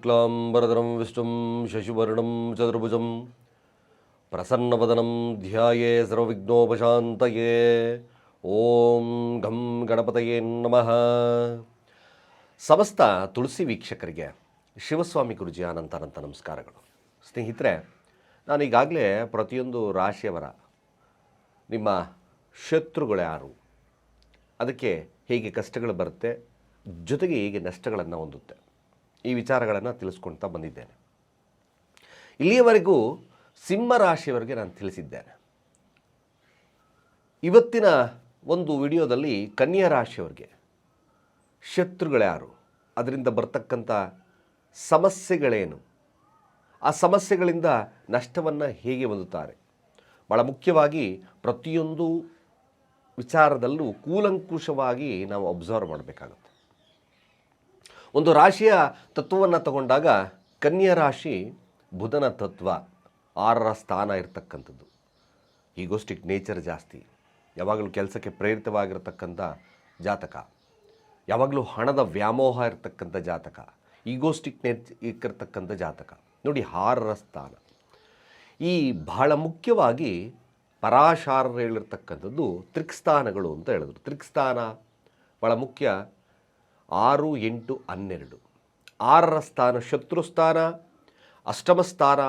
ಶುಕ್ಲಾಂಬರಧರಂ ವಿಷ್ಣುಂ ಶಶಿವರ್ಣಂ ಚತುರ್ಭುಜಂ ಪ್ರಸನ್ನವದನಂ ಧ್ಯಾಯೇ ಸರ್ವವಿಘ್ನೋಪಶಾಂತಯೇ ಓಂ ಘಂ ಗಣಪತಯೇ ನಮಃ ಸಮಸ್ತ ತುಳಸಿ ವೀಕ್ಷಕರಿಗೆ ಶಿವಸ್ವಾಮಿ ಗುರುಜಿ ಅನಂತ ಅನಂತ ನಮಸ್ಕಾರಗಳು. ಸ್ನೇಹಿತರೆ, ನಾನು ಈಗಾಗಲೇ ಪ್ರತಿಯೊಂದು ರಾಶಿಯವರ, ನಿಮ್ಮ ಶತ್ರುಗಳು ಯಾರು? ಅದಕ್ಕೆ ಹೇಗೆ ಕಷ್ಟಗಳು ಬರುತ್ತೆ? ಜೊತೆಗೆ ಹೇಗೆ ನಷ್ಟಗಳನ್ನು ಹೊಂದುತ್ತೆ? ಈ ವಿಚಾರಗಳನ್ನು ತಿಳಿಸ್ಕೊಳ್ತಾ ಬಂದಿದ್ದೇನೆ. ಇಲ್ಲಿಯವರೆಗೂ ಸಿಂಹ ರಾಶಿಯವರಿಗೆ ನಾನು ತಿಳಿಸಿದ್ದೇನೆ. ಇವತ್ತಿನ ಒಂದು ವಿಡಿಯೋದಲ್ಲಿ ಕನ್ಯಾ ರಾಶಿಯವರಿಗೆ ಶತ್ರುಗಳ್ಯಾರು ಅದರಿಂದ ಬರ್ತಕ್ಕಂಥ ಸಮಸ್ಯೆಗಳೇನು? ಆ ಸಮಸ್ಯೆಗಳಿಂದ ನಷ್ಟವನ್ನು ಹೇಗೆ ಹೊಂದುತ್ತಾರೆ? ಭಾಳ ಮುಖ್ಯವಾಗಿ ಪ್ರತಿಯೊಂದು ವಿಚಾರದಲ್ಲೂ ಕೂಲಂಕುಷವಾಗಿ ನಾವು ಅಬ್ಸರ್ವ್ ಮಾಡಬೇಕಾಗುತ್ತೆ. ಒಂದು ರಾಶಿಯ ತತ್ವವನ್ನು ತಗೊಂಡಾಗ ಕನ್ಯಾ ರಾಶಿ ಬುಧನ ತತ್ವ ಆರರ ಸ್ಥಾನ ಇರತಕ್ಕಂಥದ್ದು. ಈಗೋಸ್ಟಿಕ್ ನೇಚರ್ ಜಾಸ್ತಿ. ಯಾವಾಗಲೂ ಕೆಲಸಕ್ಕೆ ಪ್ರೇರಿತವಾಗಿರ್ತಕ್ಕಂಥ ಜಾತಕ. ಯಾವಾಗಲೂ ಹಣದ ವ್ಯಾಮೋಹ ಇರತಕ್ಕಂಥ ಜಾತಕ. ಈಗೋಸ್ಟಿಕ್ ನೇಚ್ ಇರ್ತಕ್ಕಂಥ ಜಾತಕ. ನೋಡಿ ಆರರ ಸ್ಥಾನ. ಈ ಬಹಳ ಮುಖ್ಯವಾಗಿ ಪರಾಶಾರರು ಹೇಳಿರ್ತಕ್ಕಂಥದ್ದು ತ್ರಿಕ್ಸ್ಥಾನಗಳು ಅಂತ ಹೇಳಿದ್ರು. ತ್ರಿಕ್ಸ್ಥಾನ ಭಾಳ ಮುಖ್ಯ. ಆರು ಎಂಟು ಹನ್ನೆರಡು. ಆರರ ಸ್ಥಾನ ಶತ್ರು ಸ್ಥಾನ, ಅಷ್ಟಮ ಸ್ಥಾನ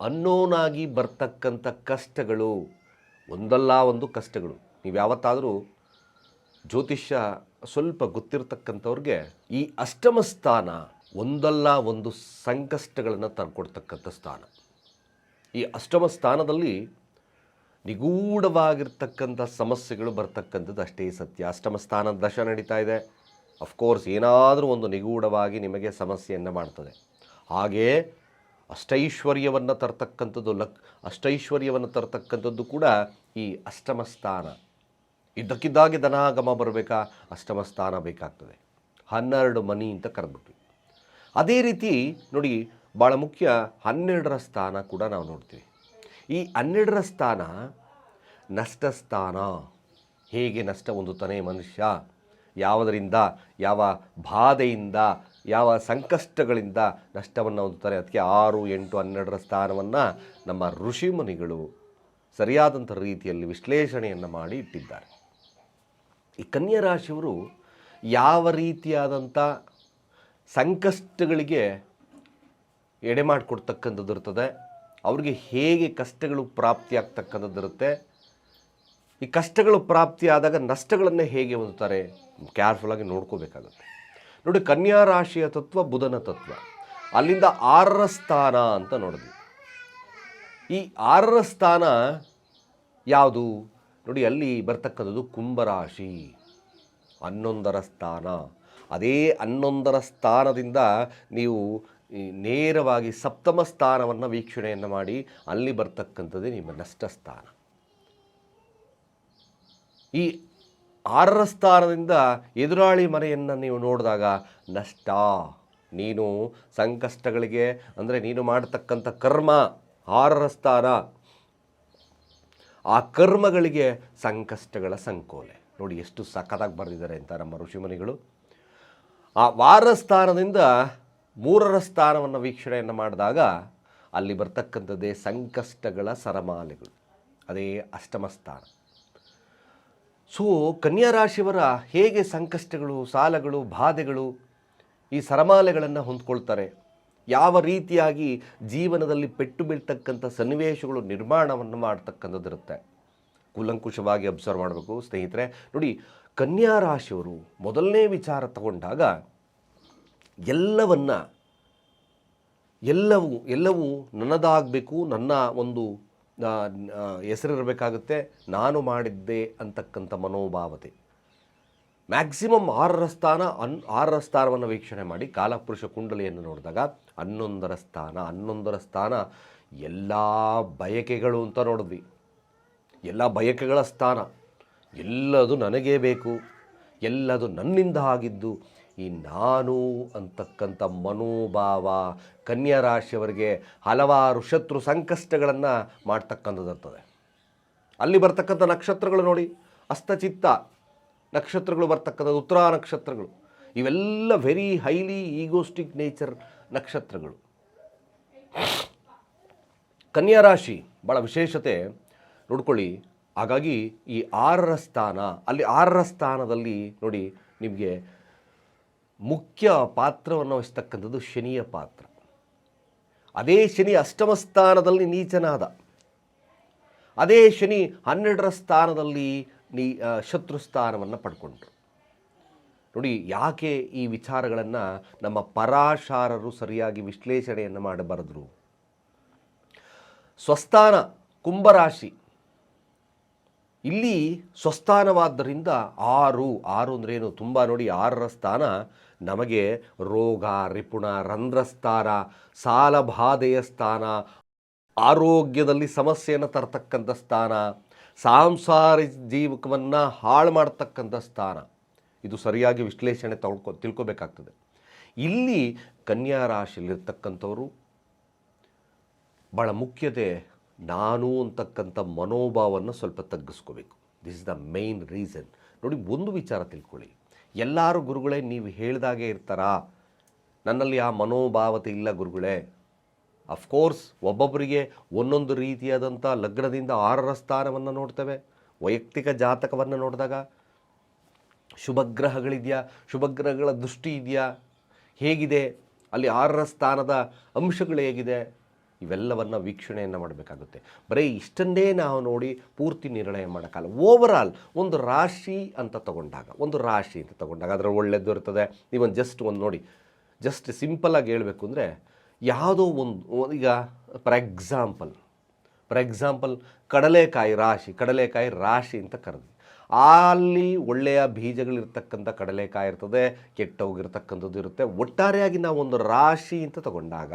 ಅನ್ನೋನಾಗಿ ಬರ್ತಕ್ಕಂಥ ಕಷ್ಟಗಳು, ಒಂದಲ್ಲ ಒಂದು ಕಷ್ಟಗಳು. ನೀವು ಯಾವತ್ತಾದರೂ ಜ್ಯೋತಿಷ್ಯ ಸ್ವಲ್ಪ ಗೊತ್ತಿರತಕ್ಕಂಥವ್ರಿಗೆ ಈ ಅಷ್ಟಮ ಸ್ಥಾನ ಒಂದಲ್ಲ ಒಂದು ಸಂಕಷ್ಟಗಳನ್ನು ತಂದುಕೊಡ್ತಕ್ಕಂಥ ಸ್ಥಾನ. ಈ ಅಷ್ಟಮ ಸ್ಥಾನದಲ್ಲಿ ನಿಗೂಢವಾಗಿರ್ತಕ್ಕಂಥ ಸಮಸ್ಯೆಗಳು ಬರ್ತಕ್ಕಂಥದ್ದು ಅಷ್ಟೇ ಸತ್ಯ. ಅಷ್ಟಮ ಸ್ಥಾನದ ದಶ ನಡೀತಾ ಇದೆ. ಅಫ್ಕೋರ್ಸ್ ಏನಾದರೂ ಒಂದು ನಿಗೂಢವಾಗಿ ನಿಮಗೆ ಸಮಸ್ಯೆಯನ್ನು ಮಾಡ್ತದೆ. ಹಾಗೆಯೇ ಅಷ್ಟೈಶ್ವರ್ಯವನ್ನು ತರ್ತಕ್ಕಂಥದ್ದು ಲಕ್, ಅಷ್ಟೈಶ್ವರ್ಯವನ್ನು ತರ್ತಕ್ಕಂಥದ್ದು ಕೂಡ ಈ ಅಷ್ಟಮ ಸ್ಥಾನ. ಇದ್ದಕ್ಕಿದ್ದಾಗೆ ಧನಾಗಮ ಬರಬೇಕಾ? ಅಷ್ಟಮ ಸ್ಥಾನ ಬೇಕಾಗ್ತದೆ. ಹನ್ನೆರಡು ಮನಿ ಅಂತ ಕರೆದ್ಬಿಟ್ವಿ. ಅದೇ ರೀತಿ ನೋಡಿ ಭಾಳ ಮುಖ್ಯ, ಹನ್ನೆರಡರ ಸ್ಥಾನ ಕೂಡ ನಾವು ನೋಡ್ತೀವಿ. ಈ ಹನ್ನೆರಡರ ಸ್ಥಾನ ನಷ್ಟ ಸ್ಥಾನ. ಹೇಗೆ ನಷ್ಟ? ಹೊಂದುತ್ತಾನೆ ಮನುಷ್ಯ ಯಾವುದರಿಂದ, ಯಾವ ಬಾಧೆಯಿಂದ, ಯಾವ ಸಂಕಷ್ಟಗಳಿಂದ ನಷ್ಟವನ್ನು ಹೊಂದುತ್ತಾರೆ. ಅದಕ್ಕೆ ಆರು, ಎಂಟು, ಹನ್ನೆರಡರ ಸ್ಥಾನವನ್ನು ನಮ್ಮ ಋಷಿಮುನಿಗಳು ಸರಿಯಾದಂಥ ರೀತಿಯಲ್ಲಿ ವಿಶ್ಲೇಷಣೆಯನ್ನು ಮಾಡಿ ಇಟ್ಟಿದ್ದಾರೆ. ಈ ಕನ್ಯಾ ರಾಶಿಯವರು ಯಾವ ರೀತಿಯಾದಂಥ ಸಂಕಷ್ಟಗಳಿಗೆ ಎಡೆ ಮಾಡಿಕೊಡ್ತಕ್ಕಂಥದ್ದು ಇರ್ತದೆ, ಅವ್ರಿಗೆ ಹೇಗೆ ಕಷ್ಟಗಳು ಪ್ರಾಪ್ತಿಯಾಗ್ತಕ್ಕಂಥದ್ದು ಇರುತ್ತೆ ಈ ಕಷ್ಟಗಳು ಪ್ರಾಪ್ತಿಯಾದಾಗ ನಷ್ಟಗಳನ್ನು ಹೇಗೆ ಹೊಂದುತ್ತಾರೆ ಕೇರ್ಫುಲ್ಲಾಗಿ ನೋಡ್ಕೋಬೇಕಾಗುತ್ತೆ. ನೋಡಿ, ಕನ್ಯಾ ರಾಶಿಯ ತತ್ವ ಬುಧನ ತತ್ವ. ಅಲ್ಲಿಂದ ಆರರ ಸ್ಥಾನ ಅಂತ ನೋಡಿದ್ವಿ. ಈ ಆರರ ಸ್ಥಾನ ಯಾವುದು? ನೋಡಿ, ಅಲ್ಲಿ ಬರ್ತಕ್ಕಂಥದ್ದು ಕುಂಭರಾಶಿ ಹನ್ನೊಂದರ ಸ್ಥಾನ. ಅದೇ ಹನ್ನೊಂದರ ಸ್ಥಾನದಿಂದ ನೀವು ನೇರವಾಗಿ ಸಪ್ತಮ ಸ್ಥಾನವನ್ನು ವೀಕ್ಷಣೆಯನ್ನು ಮಾಡಿ, ಅಲ್ಲಿ ಬರ್ತಕ್ಕಂಥದ್ದೇ ನಿಮ್ಮ ನಷ್ಟ ಸ್ಥಾನ. ಈ ಆರರ ಸ್ಥಾನದಿಂದ ಎದುರಾಳಿ ಮನೆಯನ್ನು ನೀವು ನೋಡಿದಾಗ ನಷ್ಟ. ನೀನು ಸಂಕಷ್ಟಗಳಿಗೆ, ಅಂದರೆ ನೀನು ಮಾಡತಕ್ಕಂಥ ಕರ್ಮ ಆರರ ಸ್ಥಾನ. ಆ ಕರ್ಮಗಳಿಗೆ ಸಂಕಷ್ಟಗಳ ಸಂಕೋಲೆ. ನೋಡಿ ಎಷ್ಟು ಸಖತ್ತಾಗಿ ಬರೆದಿದ್ದಾರೆ ಅಂತ ನಮ್ಮ ಋಷಿಮುನಿಗಳು. ಆ ವಾರ ಸ್ಥಾನದಿಂದ ಮೂರರ ಸ್ಥಾನವನ್ನು ವೀಕ್ಷಣೆಯನ್ನು ಮಾಡಿದಾಗ ಅಲ್ಲಿ ಬರ್ತಕ್ಕಂಥದ್ದೇ ಸಂಕಷ್ಟಗಳ ಸರಮಾಲೆಗಳು. ಅದೇ ಅಷ್ಟಮ ಸ್ಥಾನ. ಸೊ ಕನ್ಯಾ ರಾಶಿಯವರ ಹೇಗೆ ಸಂಕಷ್ಟಗಳು, ಸಾಲಗಳು, ಬಾಧೆಗಳು ಈ ಸರಮಾಲೆಗಳನ್ನು ಹೊಂದ್ಕೊಳ್ತಾರೆ? ಯಾವ ರೀತಿಯಾಗಿ ಜೀವನದಲ್ಲಿ ಪೆಟ್ಟು ಬೀಳ್ತಕ್ಕಂಥ ಸನ್ನಿವೇಶಗಳು ನಿರ್ಮಾಣವನ್ನು ಮಾಡ್ತಕ್ಕಂಥದ್ದಿರುತ್ತೆ? ಕೂಲಂಕುಷವಾಗಿ ಅಬ್ಸರ್ವ್ ಮಾಡಬೇಕು ಸ್ನೇಹಿತರೆ. ನೋಡಿ ಕನ್ಯಾ ರಾಶಿಯವರು ಮೊದಲನೇ ವಿಚಾರ ತಗೊಂಡಾಗ ಎಲ್ಲವನ್ನು, ಎಲ್ಲವೂ ಎಲ್ಲವೂ ನನ್ನದಾಗಬೇಕು, ನನ್ನ ಒಂದು ಹೆಸರಿರಬೇಕಾಗುತ್ತೆ, ನಾನು ಮಾಡಿದ್ದೆ ಅಂತಕ್ಕಂಥ ಮನೋಭಾವತೆ. ಮ್ಯಾಕ್ಸಿಮಮ್ ಆರರ ಸ್ಥಾನ, ಅನ್, ಆರರ ಸ್ಥಾನವನ್ನು ವೀಕ್ಷಣೆ ಮಾಡಿ, ಕಾಲಪುರುಷ ಕುಂಡಲಿಯನ್ನು ನೋಡಿದಾಗ ಹನ್ನೊಂದರ ಸ್ಥಾನ ಹನ್ನೊಂದರ ಸ್ಥಾನ, ಎಲ್ಲ ಬಯಕೆಗಳು ಅಂತ ನೋಡಿದ್ವಿ. ಎಲ್ಲ ಬಯಕೆಗಳ ಸ್ಥಾನ. ಎಲ್ಲದು ನನಗೇ ಬೇಕು, ಎಲ್ಲದು ನನ್ನಿಂದ ಆಗಿದ್ದು ಈ ನಾನು ಅಂತಕ್ಕಂಥ ಮನೋಭಾವ ಕನ್ಯಾ ರಾಶಿಯವರಿಗೆ ಹಲವಾರು ಶತ್ರು ಸಂಕಷ್ಟಗಳನ್ನು ಮಾಡ್ತಕ್ಕಂಥದ್ದಿರ್ತದೆ ಅಲ್ಲಿ ಬರ್ತಕ್ಕಂಥ ನಕ್ಷತ್ರಗಳು ನೋಡಿ, ಅಸ್ತಚಿತ್ತ ನಕ್ಷತ್ರಗಳು ಬರ್ತಕ್ಕಂಥದ್ದು, ಉತ್ತರ ನಕ್ಷತ್ರಗಳು, ಇವೆಲ್ಲ ವೆರಿ ಹೈಲಿ ಈಗೋಸ್ಟಿಕ್ ನೇಚರ್ ನಕ್ಷತ್ರಗಳು. ಕನ್ಯಾ ರಾಶಿ ಭಾಳ ವಿಶೇಷತೆ, ನೋಡ್ಕೊಳ್ಳಿ. ಹಾಗಾಗಿ ಈ ಆರರ ಸ್ಥಾನ, ಅಲ್ಲಿ ಆರರ ಸ್ಥಾನದಲ್ಲಿ ನೋಡಿ ನಿಮಗೆ ಮುಖ್ಯ ಪಾತ್ರವನ್ನು ವಹಿಸ್ತಕ್ಕಂಥದ್ದು ಶನಿಯ ಪಾತ್ರ. ಅದೇ ಶನಿ ಅಷ್ಟಮ ಸ್ಥಾನದಲ್ಲಿ ನೀಚನಾದ. ಅದೇ ಶನಿ ಹನ್ನೆರಡರ ಸ್ಥಾನದಲ್ಲಿ ನೀ ಶತ್ರು ಸ್ಥಾನವನ್ನು ಪಡ್ಕೊಂಡ್ರು. ನೋಡಿ, ಯಾಕೆ ಈ ವಿಚಾರಗಳನ್ನು ನಮ್ಮ ಪರಾಶಾರರು ಸರಿಯಾಗಿ ವಿಶ್ಲೇಷಣೆಯನ್ನು ಮಾಡಬಾರದ್ರು? ಬರೆದ್ರು ಸ್ವಸ್ಥಾನ, ಕುಂಭರಾಶಿ ಇಲ್ಲಿ ಸ್ವಸ್ಥಾನವಾದ್ದರಿಂದ ಆರು ಆರು ಅಂದ್ರೇನು ತುಂಬ ನೋಡಿ ಆರರ ಸ್ಥಾನ. ನಮಗೆ ರೋಗ, ರಿಪುಣ, ರಂಧ್ರಸ್ಥಾನ, ಸಾಲಬಾಧೆಯ ಸ್ಥಾನ, ಆರೋಗ್ಯದಲ್ಲಿ ಸಮಸ್ಯೆಯನ್ನು ತರತಕ್ಕಂಥ ಸ್ಥಾನ ಸಾಂಸಾರಿ ಜೀವಕವನ್ನು ಹಾಳು ಮಾಡ್ತಕ್ಕಂಥ ಸ್ಥಾನ. ಇದು ಸರಿಯಾಗಿ ವಿಶ್ಲೇಷಣೆ ತಗೊಳ್ಕೊ, ತಿಳ್ಕೊಬೇಕಾಗ್ತದೆ. ಇಲ್ಲಿ ಕನ್ಯಾ ರಾಶಿಯಲ್ಲಿರ್ತಕ್ಕಂಥವರು ಭಾಳ ಮುಖ್ಯತೆ ನಾನು ಅಂತಕ್ಕಂಥ ಮನೋಭಾವವನ್ನು ಸ್ವಲ್ಪ ತಗ್ಗಿಸ್ಕೋಬೇಕು. This is the main reason ನೋಡಿ, ಒಂದು ವಿಚಾರ ತಿಳ್ಕೊಳ್ಳಿ. ಎಲ್ಲರೂ ಗುರುಗಳೇ, ನೀವು ಹೇಳಿದಾಗೆ ಇರ್ತಾರಾ? ನನ್ನಲ್ಲಿ ಆ ಮನೋಭಾವತೆ ಇಲ್ಲ ಗುರುಗಳೇ. ಅಫ್ಕೋರ್ಸ್ ಒಬ್ಬೊಬ್ಬರಿಗೆ ಒಂದೊಂದು ರೀತಿಯಾದಂಥ ಲಗ್ನದಿಂದ ಆರರ ಸ್ಥಾನವನ್ನು ನೋಡ್ತೇವೆ. ವೈಯಕ್ತಿಕ ಜಾತಕವನ್ನು ನೋಡಿದಾಗ ಶುಭಗ್ರಹಗಳಿದೆಯಾ? ಶುಭಗ್ರಹಗಳ ದೃಷ್ಟಿ ಇದೆಯಾ? ಹೇಗಿದೆ? ಅಲ್ಲಿ ಆರರ ಸ್ಥಾನದ ಅಂಶಗಳು ಹೇಗಿದೆ? ಇವೆಲ್ಲವನ್ನು ವೀಕ್ಷಣೆಯನ್ನು ಮಾಡಬೇಕಾಗುತ್ತೆ. ಬರೀ ಇಷ್ಟನ್ನೇ ನಾವು ನೋಡಿ ಪೂರ್ತಿ ನಿರ್ಣಯ ಮಾಡೋಕ್ಕಲ್ಲ ಓವರಾಲ್ ಒಂದು ರಾಶಿ ಅಂತ ತಗೊಂಡಾಗ, ಒಂದು ರಾಶಿ ಅಂತ ತಗೊಂಡಾಗ ಅದರ ಒಳ್ಳೆಯದು ಇರ್ತದೆ. ಇವನ್ ಜಸ್ಟ್ ಒಂದು ನೋಡಿ ಜಸ್ಟ್ ಸಿಂಪಲಾಗಿ ಹೇಳಬೇಕು ಅಂದರೆ ಯಾವುದೋ ಒಂದು ಈಗ ಫಾರ್ ಎಕ್ಸಾಂಪಲ್ ಫಾರ್ ಎಕ್ಸಾಂಪಲ್ ಕಡಲೆಕಾಯಿ ರಾಶಿ ಕಡಲೆಕಾಯಿ ರಾಶಿ ಅಂತ ಕರೆದ್ವಿ. ಅಲ್ಲಿ ಒಳ್ಳೆಯ ಬೀಜಗಳಿರ್ತಕ್ಕಂಥ ಕಡಲೆಕಾಯಿ ಇರ್ತದೆ, ಕೆಟ್ಟೋಗಿರ್ತಕ್ಕಂಥದ್ದು ಇರುತ್ತೆ. ಒಟ್ಟಾರೆಯಾಗಿ ನಾವು ಒಂದು ರಾಶಿ ಅಂತ ತಗೊಂಡಾಗ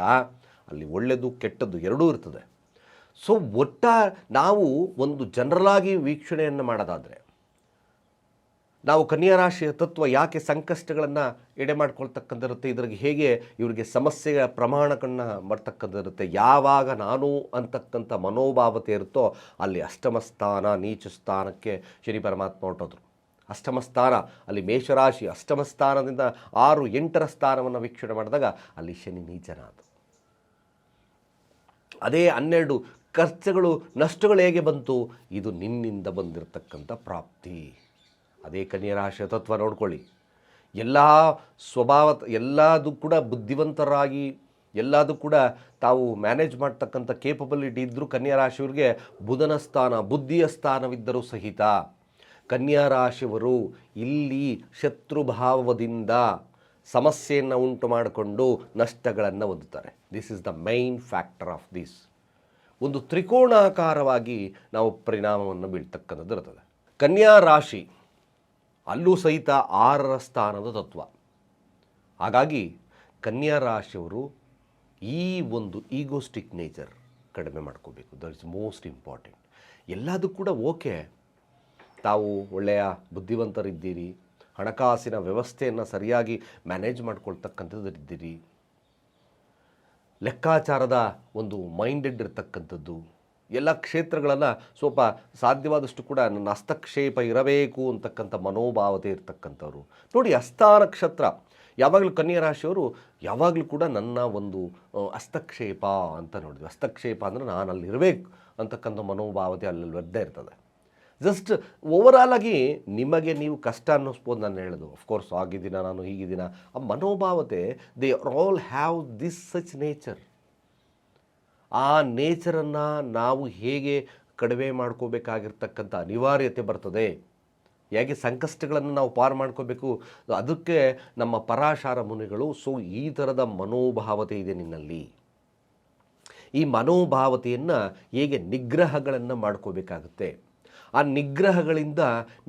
ಅಲ್ಲಿ ಒಳ್ಳೆಯದು ಕೆಟ್ಟದ್ದು ಎರಡೂ ಇರ್ತದೆ. ಸೊ ಒಟ್ಟ ನಾವು ಒಂದು ಜನರಲಾಗಿ ವೀಕ್ಷಣೆಯನ್ನು ಮಾಡೋದಾದರೆ, ನಾವು ಕನ್ಯಾ ರಾಶಿಯ ತತ್ವ ಯಾಕೆ ಸಂಕಷ್ಟಗಳನ್ನು ಎಡೆ ಮಾಡ್ಕೊಳ್ತಕ್ಕಂಥಿರುತ್ತೆ ಇದ್ರಿಗೆ ಹೇಗೆ ಇವರಿಗೆ ಸಮಸ್ಯೆಯ ಪ್ರಮಾಣಗಳನ್ನು ಮಾಡ್ತಕ್ಕಂಥಿರುತ್ತೆ ಯಾವಾಗ ನಾನು ಅಂತಕ್ಕಂಥ ಮನೋಭಾವತೆ ಇರುತ್ತೋ ಅಲ್ಲಿ ಅಷ್ಟಮ ಸ್ಥಾನ, ನೀಚ ಸ್ಥಾನಕ್ಕೆ ಶನಿ ಪರಮಾತ್ಮ ಹೊರಟೋದ್ರು. ಅಷ್ಟಮ ಸ್ಥಾನ, ಅಲ್ಲಿ ಮೇಷರಾಶಿ ಅಷ್ಟಮ ಸ್ಥಾನದಿಂದ ಆರು ಎಂಟರ ಸ್ಥಾನವನ್ನು ವೀಕ್ಷಣೆ ಮಾಡಿದಾಗ ಅಲ್ಲಿ ಶನಿ ನೀಚನಾದ. ಅದೇ ಹನ್ನೆರಡು ಖರ್ಚುಗಳು ನಷ್ಟಗಳು ಹೇಗೆ ಬಂತು? ಇದು ನಿನ್ನಿಂದ ಬಂದಿರತಕ್ಕಂಥ ಪ್ರಾಪ್ತಿ. ಅದೇ ಕನ್ಯರಾಶಿಯ ತತ್ವ ನೋಡ್ಕೊಳ್ಳಿ. ಎಲ್ಲ ಸ್ವಭಾವ, ಎಲ್ಲದೂ ಕೂಡ ಬುದ್ಧಿವಂತರಾಗಿ, ಎಲ್ಲದೂ ಕೂಡ ತಾವು ಮ್ಯಾನೇಜ್ ಮಾಡ್ತಕ್ಕಂಥ ಕೇಪಬಿಲಿಟಿ ಇದ್ದರೂ ಕನ್ಯಾ ರಾಶಿಯವ್ರಿಗೆ ಬುಧನ ಸ್ಥಾನ, ಬುದ್ಧಿಯ ಸ್ಥಾನವಿದ್ದರೂ ಸಹಿತ ಕನ್ಯಾ ರಾಶಿಯವರು ಇಲ್ಲಿ ಶತ್ರುಭಾವದಿಂದ ಸಮಸ್ಯೆಯನ್ನು ಉಂಟು ಮಾಡಿಕೊಂಡು ನಷ್ಟಗಳನ್ನು ಒದ್ದುತ್ತಾರೆ this is the main factor of this ಒಂದು ತ್ರಿಕೋಣಾಕಾರವಾಗಿ ನಾವು ಪರಿಣಾಮವನ್ನು ಬೀಳ್ತಕ್ಕಂಥದ್ದು ಇರ್ತದೆ. ಕನ್ಯಾ ರಾಶಿ ಅಲ್ಲೂ ಸಹಿತ ಆರರ ಸ್ಥಾನದ ತತ್ವ. ಹಾಗಾಗಿ ಕನ್ಯಾ ರಾಶಿಯವರು ಈ ಒಂದು ಈಗೋಸ್ಟಿಕ್ ನೇಚರ್ ಕಡಿಮೆ ಮಾಡ್ಕೋಬೇಕು. ದಟ್ ಇಸ್ ಮೋಸ್ಟ್ ಇಂಪಾರ್ಟೆಂಟ್ ಎಲ್ಲದೂ ಕೂಡ ಓಕೆ ತಾವು ಒಳ್ಳೆಯ ಬುದ್ಧಿವಂತರಿದ್ದೀರಿ. ಹಣಕಾಸಿನ ವ್ಯವಸ್ಥೆಯನ್ನು ಸರಿಯಾಗಿ ಮ್ಯಾನೇಜ್ ಮಾಡ್ಕೊಳ್ತಕ್ಕಂಥದ್ದಿದ್ದೀರಿ ಲೆಕ್ಕಾಚಾರದ ಒಂದು ಮೈಂಡೆಡ್ ಇರತಕ್ಕಂಥದ್ದು. ಎಲ್ಲ ಕ್ಷೇತ್ರಗಳನ್ನು ಸ್ವಲ್ಪ ಸಾಧ್ಯವಾದಷ್ಟು ಕೂಡ ನನ್ನ ಹಸ್ತಕ್ಷೇಪ ಇರಬೇಕು ಅಂತಕ್ಕಂಥ ಮನೋಭಾವತೆ ಇರ್ತಕ್ಕಂಥವ್ರು. ನೋಡಿ, ಹಸ್ತ ನಕ್ಷತ್ರ. ಯಾವಾಗಲೂ ಕನ್ಯಾ ರಾಶಿಯವರು ಯಾವಾಗಲೂ ಕೂಡ ನನ್ನ ಒಂದು ಹಸ್ತಕ್ಷೇಪ ಅಂತ ನೋಡಿದ್ವಿ. ಹಸ್ತಕ್ಷೇಪ ಅಂದರೆ ನಾನು ಅಲ್ಲಿರಬೇಕು ಅಂತಕ್ಕಂಥ ಮನೋಭಾವತೆ ಅಲ್ಲಿ ಇರ್ತದೆ. ಜಸ್ಟ್ ಓವರಾಲ್ ಆಗಿ ನಿಮಗೆ ನೀವು ಕಷ್ಟ ಅನ್ನಿಸ್ಬೋದು ನಾನು ಹೇಳೋದು. ಅಫ್ಕೋರ್ಸ್ ಆಗಿದ್ದೀನ ನಾನು ಹೀಗಿದ್ದೀನ ಆ ಮನೋಭಾವತೆ they all have this such nature ಆ ನೇಚರನ್ನು ನಾವು ಹೇಗೆ ಕಡಿಮೆ ಮಾಡ್ಕೋಬೇಕಾಗಿರ್ತಕ್ಕಂಥ ಅನಿವಾರ್ಯತೆ ಬರ್ತದೆ. ಹೇಗೆ ಸಂಕಷ್ಟಗಳನ್ನು ನಾವು ಪಾರು ಮಾಡ್ಕೋಬೇಕು. ಅದಕ್ಕೆ ನಮ್ಮ ಪರಾಶಾರ ಮುನಿಗಳು ಸೊ ಈ ಥರದ ಮನೋಭಾವತೆ ಇದೆ ನಿನ್ನಲ್ಲಿ. ಈ ಮನೋಭಾವತೆಯನ್ನು ಹೇಗೆ ನಿಗ್ರಹಗಳನ್ನು ಮಾಡ್ಕೋಬೇಕಾಗುತ್ತೆ. ಆ ನಿಗ್ರಹಗಳಿಂದ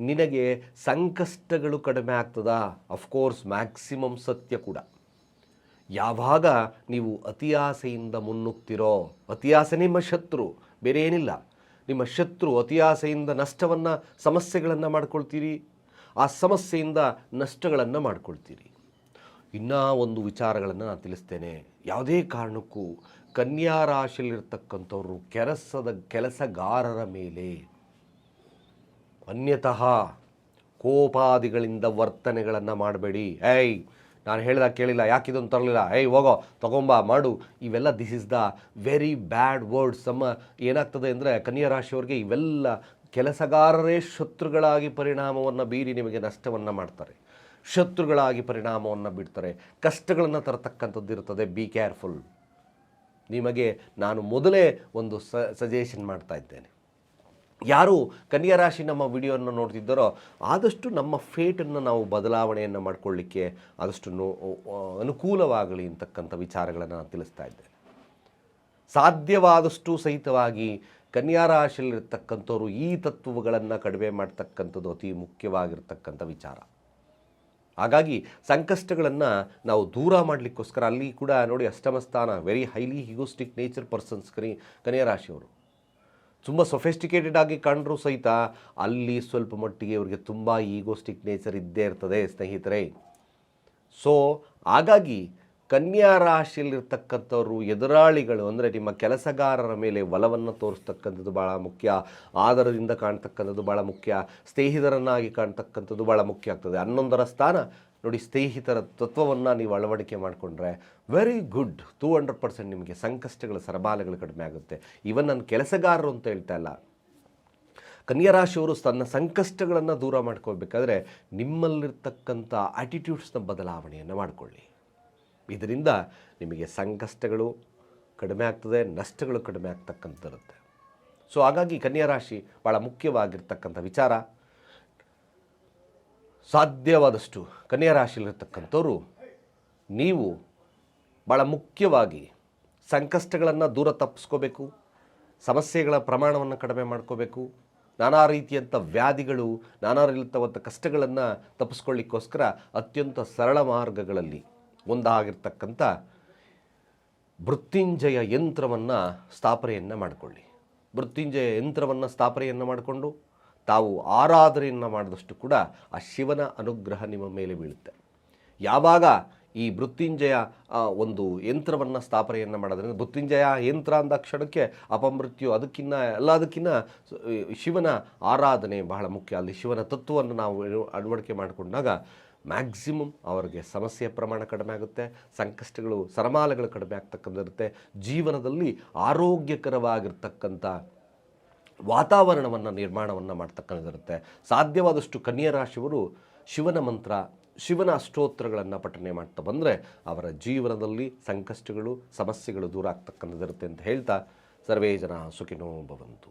ನಿನಗೆ ಸಂಕಷ್ಟಗಳು ಕಡಿಮೆ ಆಗ್ತದಾ? ಅಫ್ಕೋರ್ಸ್ ಮ್ಯಾಕ್ಸಿಮಮ್ ಸತ್ಯ ಕೂಡ. ಯಾವಾಗ ನೀವು ಅತಿಯಾಸೆಯಿಂದ ಮುನ್ನುಗ್ತಿರೋ? ಅತಿಯಾಸೆ ನಿಮ್ಮ ಶತ್ರು ಬೇರೆ ಏನಿಲ್ಲ ನಿಮ್ಮ ಶತ್ರು ಅತಿಯಾಸೆಯಿಂದ ನಷ್ಟವನ್ನು, ಸಮಸ್ಯೆಗಳನ್ನು ಮಾಡ್ಕೊಳ್ತೀರಿ. ಆ ಸಮಸ್ಯೆಯಿಂದ ನಷ್ಟಗಳನ್ನು ಮಾಡ್ಕೊಳ್ತೀರಿ. ಇನ್ನೂ ಒಂದು ವಿಚಾರಗಳನ್ನು ನಾನು ತಿಳಿಸ್ತೇನೆ. ಯಾವುದೇ ಕಾರಣಕ್ಕೂ ಕನ್ಯಾ ರಾಶಿಯಲ್ಲಿರ್ತಕ್ಕಂಥವ್ರು ಕೆಲಸದ ಕೆಲಸಗಾರರ ಮೇಲೆ ಅನ್ಯತಃ ಕೋಪಾದಿಗಳಿಂದ ವರ್ತನೆಗಳನ್ನು ಮಾಡಬೇಡಿ. ಏಯ್, ನಾನು ಹೇಳಿದಾಗ ಕೇಳಿಲ್ಲ, ಯಾಕೆ ಇದೊಂದು ತರಲಿಲ್ಲ? ಏಯ್, ಹೋಗೋ, ತಗೊಂಬ, ಮಾಡು. ಇವೆಲ್ಲ this is the very bad words ನಮ್ಮ ಏನಾಗ್ತದೆ ಅಂದರೆ ಕನ್ಯಾ ರಾಶಿಯವರಿಗೆ ಇವೆಲ್ಲ ಕೆಲಸಗಾರರೇ ಶತ್ರುಗಳಾಗಿ ಪರಿಣಾಮವನ್ನು ಬೀರಿ ನಿಮಗೆ ನಷ್ಟವನ್ನು ಮಾಡ್ತಾರೆ. ಶತ್ರುಗಳಾಗಿ ಪರಿಣಾಮವನ್ನು ಬಿಡ್ತಾರೆ. ಕಷ್ಟಗಳನ್ನು ತರತಕ್ಕಂಥದ್ದು ಇರ್ತದೆ. ಬಿ ಕೇರ್ಫುಲ್ ನಿಮಗೆ ನಾನು ಮೊದಲೇ ಒಂದು ಸಜೆಷನ್ ಮಾಡ್ತಾ ಇದ್ದೇನೆ. ಯಾರು ಕನ್ಯಾ ರಾಶಿ ನಮ್ಮ ವಿಡಿಯೋವನ್ನು ನೋಡ್ತಿದ್ದಾರೋ ಆದಷ್ಟು ನಮ್ಮ ಫೇಟನ್ನು ನಾವು ಬದಲಾವಣೆಯನ್ನು ಮಾಡಿಕೊಳ್ಳಿಕ್ಕೆ ಆದಷ್ಟು ನೋ ಅನುಕೂಲವಾಗಲಿ ಅಂತಕ್ಕಂಥ ವಿಚಾರಗಳನ್ನು ನಾನು ತಿಳಿಸ್ತಾ ಇದ್ದೇನೆ. ಸಾಧ್ಯವಾದಷ್ಟು ಸಹಿತವಾಗಿ ಕನ್ಯಾ ರಾಶಿಯಲ್ಲಿರ್ತಕ್ಕಂಥವ್ರು ಈ ತತ್ವಗಳನ್ನು ಕಡಿಮೆ ಮಾಡ್ತಕ್ಕಂಥದ್ದು ಅತಿ ಮುಖ್ಯವಾಗಿರ್ತಕ್ಕಂಥ ವಿಚಾರ. ಹಾಗಾಗಿ ಸಂಕಷ್ಟಗಳನ್ನು ನಾವು ದೂರ ಮಾಡಲಿಕ್ಕೋಸ್ಕರ ಅಲ್ಲಿ ಕೂಡ ನೋಡಿ ಅಷ್ಟಮ ಸ್ಥಾನ very highly egoistic nature persons ಕನಿ ಕನ್ಯಾ ರಾಶಿಯವರು. ತುಂಬ ಸೊಫೆಸ್ಟಿಕೇಟೆಡ್ ಆಗಿ ಕಂಡರೂ ಸಹಿತ ಅಲ್ಲಿ ಸ್ವಲ್ಪ ಮಟ್ಟಿಗೆ ಅವರಿಗೆ ತುಂಬ ಈಗೋಸ್ಟಿಕ್ ನೇಚರ್ ಇದ್ದೇ ಇರ್ತದೆ, ಸ್ನೇಹಿತರೆ. ಸೊ ಹಾಗಾಗಿ ಕನ್ಯಾ ರಾಶಿಯಲ್ಲಿರ್ತಕ್ಕಂಥವ್ರು ಎದುರಾಳಿಗಳು, ಅಂದರೆ ನಿಮ್ಮ ಕೆಲಸಗಾರರ ಮೇಲೆ ಒಲವನ್ನು ತೋರಿಸ್ತಕ್ಕಂಥದ್ದು ಭಾಳ ಮುಖ್ಯ. ಆಧಾರದಿಂದ ಕಾಣ್ತಕ್ಕಂಥದ್ದು ಭಾಳ ಮುಖ್ಯ. ಸ್ನೇಹಿತರನ್ನಾಗಿ ಕಾಣ್ತಕ್ಕಂಥದ್ದು ಭಾಳ ಮುಖ್ಯ ಆಗ್ತದೆ. ಹನ್ನೊಂದರ ಸ್ಥಾನ, ನೋಡಿ ಸ್ನೇಹಿತರ ತತ್ವವನ್ನು ನೀವು ಅಳವಡಿಕೆ ಮಾಡಿಕೊಂಡ್ರೆ very good two hundred percent ನಿಮಗೆ ಸಂಕಷ್ಟಗಳ, ಸರಬಾಲೆಗಳು ಕಡಿಮೆ ಆಗುತ್ತೆ. ಇವನ್ ನನ್ನ ಕೆಲಸಗಾರರು ಅಂತ ಹೇಳ್ತಾ ಇಲ್ಲ. ಕನ್ಯಾ ರಾಶಿಯವರು ತನ್ನ ಸಂಕಷ್ಟಗಳನ್ನು ದೂರ ಮಾಡ್ಕೋಬೇಕಾದ್ರೆ ನಿಮ್ಮಲ್ಲಿರ್ತಕ್ಕಂಥ ಆಟಿಟ್ಯೂಡ್ಸ್ನ ಬದಲಾವಣೆಯನ್ನು ಮಾಡಿಕೊಳ್ಳಿ. ಇದರಿಂದ ನಿಮಗೆ ಸಂಕಷ್ಟಗಳು ಕಡಿಮೆ ಆಗ್ತದೆ, ನಷ್ಟಗಳು ಕಡಿಮೆ ಆಗ್ತಕ್ಕಂಥರುತ್ತೆ ಸೊ ಹಾಗಾಗಿ ಕನ್ಯಾ ರಾಶಿ ಭಾಳ ಮುಖ್ಯವಾಗಿರ್ತಕ್ಕಂಥ ವಿಚಾರ. ಸಾಧ್ಯವಾದಷ್ಟು ಕನ್ಯಾ ರಾಶಿಯಲ್ಲಿರ್ತಕ್ಕಂಥವ್ರು ನೀವು ಭಾಳ ಮುಖ್ಯವಾಗಿ ಸಂಕಷ್ಟಗಳನ್ನು ದೂರ ತಪ್ಪಿಸ್ಕೋಬೇಕು, ಸಮಸ್ಯೆಗಳ ಪ್ರಮಾಣವನ್ನು ಕಡಿಮೆ ಮಾಡ್ಕೋಬೇಕು, ನಾನಾ ರೀತಿಯಂಥ ವ್ಯಾಧಿಗಳು, ನಾನಾ ರೀತಿಯಂಥ ಕಷ್ಟಗಳನ್ನು ತಪ್ಪಿಸ್ಕೊಳ್ಳಿಕ್ಕೋಸ್ಕರ ಅತ್ಯಂತ ಸರಳ ಮಾರ್ಗಗಳಲ್ಲಿ ಒಂದಾಗಿರ್ತಕ್ಕಂಥ ಮೃತ್ಯುಂಜಯ ಯಂತ್ರವನ್ನು ಸ್ಥಾಪನೆಯನ್ನು ಮಾಡಿಕೊಳ್ಳಿ. ಮೃತ್ಯುಂಜಯ ಯಂತ್ರವನ್ನು ಸ್ಥಾಪನೆಯನ್ನು ಮಾಡಿಕೊಂಡು ತಾವು ಆರಾಧನೆಯನ್ನು ಮಾಡಿದಷ್ಟು ಕೂಡ ಆ ಶಿವನ ಅನುಗ್ರಹ ನಿಮ್ಮ ಮೇಲೆ ಬೀಳುತ್ತೆ. ಯಾವಾಗ ಈ ಮೃತ್ಯುಂಜಯ ಒಂದು ಯಂತ್ರವನ್ನು ಸ್ಥಾಪನೆಯನ್ನು ಮಾಡೋದ್ರಿಂದ, ಮೃತ್ಯುಂಜಯ ಯಂತ್ರ ಅಂದ ಕ್ಷಣಕ್ಕೆ ಅಪಮೃತ್ಯು ಅದಕ್ಕಿನ್ನ, ಎಲ್ಲದಕ್ಕಿನ್ನ ಶಿವನ ಆರಾಧನೆ ಬಹಳ ಮುಖ್ಯ. ಅಲ್ಲಿ ಶಿವನ ತತ್ವವನ್ನು ನಾವು ಅಳವಡಿಕೆ ಮಾಡಿಕೊಂಡಾಗ ಮ್ಯಾಕ್ಸಿಮಮ್ ಅವರಿಗೆ ಸಮಸ್ಯೆಯ ಪ್ರಮಾಣ ಕಡಿಮೆ ಆಗುತ್ತೆ, ಸಂಕಷ್ಟಗಳು, ಸರಮಾಲೆಗಳು ಕಡಿಮೆ ಆಗ್ತಕ್ಕಂಥಿರುತ್ತೆ ಜೀವನದಲ್ಲಿ ಆರೋಗ್ಯಕರವಾಗಿರ್ತಕ್ಕಂಥ ವಾತಾವರಣವನ್ನು, ನಿರ್ಮಾಣವನ್ನು ಮಾಡ್ತಕ್ಕಂಥದ್ದಿರುತ್ತೆ ಸಾಧ್ಯವಾದಷ್ಟು ಕನ್ಯಾ ರಾಶಿಯವರು ಶಿವನ ಮಂತ್ರ, ಶಿವನ ಅಷ್ಟೋತ್ತರಗಳನ್ನು ಪಠನೆ ಮಾಡ್ತಾ ಬಂದರೆ ಅವರ ಜೀವನದಲ್ಲಿ ಸಂಕಷ್ಟಗಳು, ಸಮಸ್ಯೆಗಳು ದೂರ ಆಗ್ತಕ್ಕಂಥದ್ದಿರುತ್ತೆ ಅಂತ ಹೇಳ್ತಾ, ಸರ್ವೇ ಜನ ಸುಖಿನೋ ಭವಂತು.